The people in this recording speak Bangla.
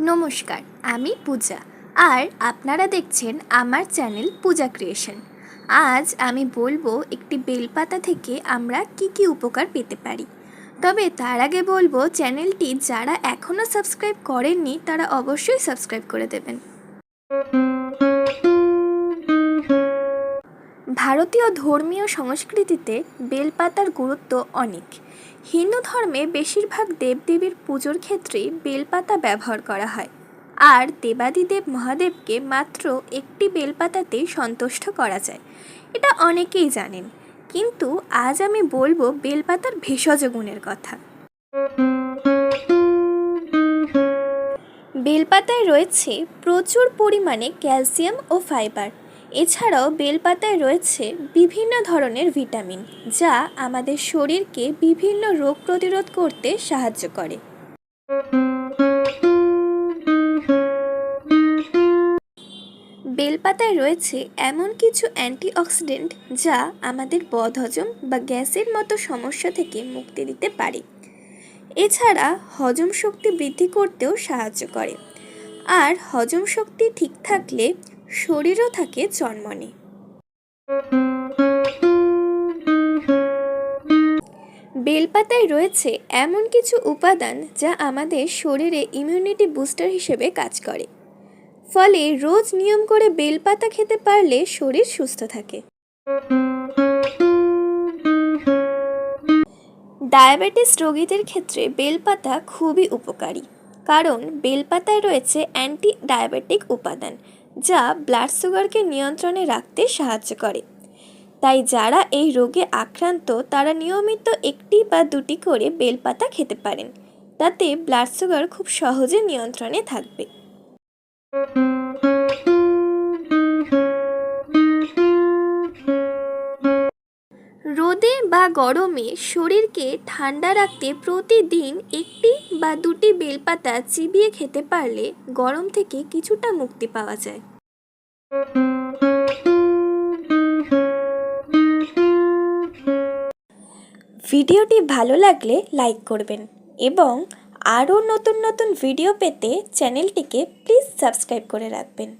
নমস্কার, আমি পূজা। আর আপনারা দেখছেন আমার চ্যানেল পূজা ক্রিয়েশন। আজ আমি বলব একটি বেলপাতা থেকে আমরা কি কি উপকার পেতে পারি। তবে তার আগে বলব, চ্যানেলটি যারা এখনও সাবস্ক্রাইব করেননি, তারা অবশ্যই সাবস্ক্রাইব করে দেবেন। ভারতীয় ধর্মীয় সংস্কৃতিতে বেলপাতার গুরুত্ব অনেক। হিন্দু ধর্মে বেশিরভাগ দেবদেবীর পুজোর ক্ষেত্রে বেলপাতা ব্যবহার করা হয়। আর দেবাদিদেব মহাদেবকে মাত্র একটি বেলপাতাতেই সন্তুষ্ট করা যায়। এটা অনেকেই জানেন। কিন্তু আজ আমি বলব বেলপাতার ভেষজ গুণের কথা। বেলপাতায় রয়েছে প্রচুর পরিমাণে ক্যালসিয়াম ও ফাইবার। এছাড়াও বেলপাতায় রয়েছে বিভিন্ন ধরনের ভিটামিন, যা আমাদের শরীরকে বিভিন্ন রোগ প্রতিরোধ করতে সাহায্য করে। বেলপাতায় রয়েছে এমন কিছু অ্যান্টিঅক্সিডেন্ট, যা আমাদের বদহজম বা গ্যাসের মতো সমস্যা থেকে মুক্তি দিতে পারে। এছাড়া হজম শক্তি বৃদ্ধি করতেও সাহায্য করে। আর হজম শক্তি ঠিক থাকলে শরীরও থাকে জন্মনে বেলপাতায় রয়েছে এমন কিছু উপাদান যা আমাদের শরীরে ইমিউনিটি বুস্টার হিসেবে কাজ করে। ফলে রোজ নিয়ম করে বেলপাতা খেতে পারলে শরীর সুস্থ থাকে। ডায়াবেটিস রোগীদের ক্ষেত্রে বেলপাতা খুবই উপকারী, কারণ বেলপাতায় রয়েছে অ্যান্টি ডায়াবেটিক উপাদান যা ব্লাড সুগারকে নিয়ন্ত্রণে রাখতে সাহায্য করে। তাই যারা এই রোগে আক্রান্ত, তারা নিয়মিত একটি বা দুটি করে বেলপাতা খেতে পারেন। তাতে ব্লাড সুগার খুব সহজে নিয়ন্ত্রণে থাকবে। বা গরমে শরীরকে ঠান্ডা রাখতে প্রতিদিন একটি বা দুটি বেলপাতা চিবিয়ে খেতে পারলে গরম থেকে কিছুটা মুক্তি পাওয়া যায়। ভিডিওটি ভালো লাগলে লাইক করবেন এবং আরও নতুন নতুন ভিডিও পেতে চ্যানেলটিকে প্লিজ সাবস্ক্রাইব করে রাখবেন।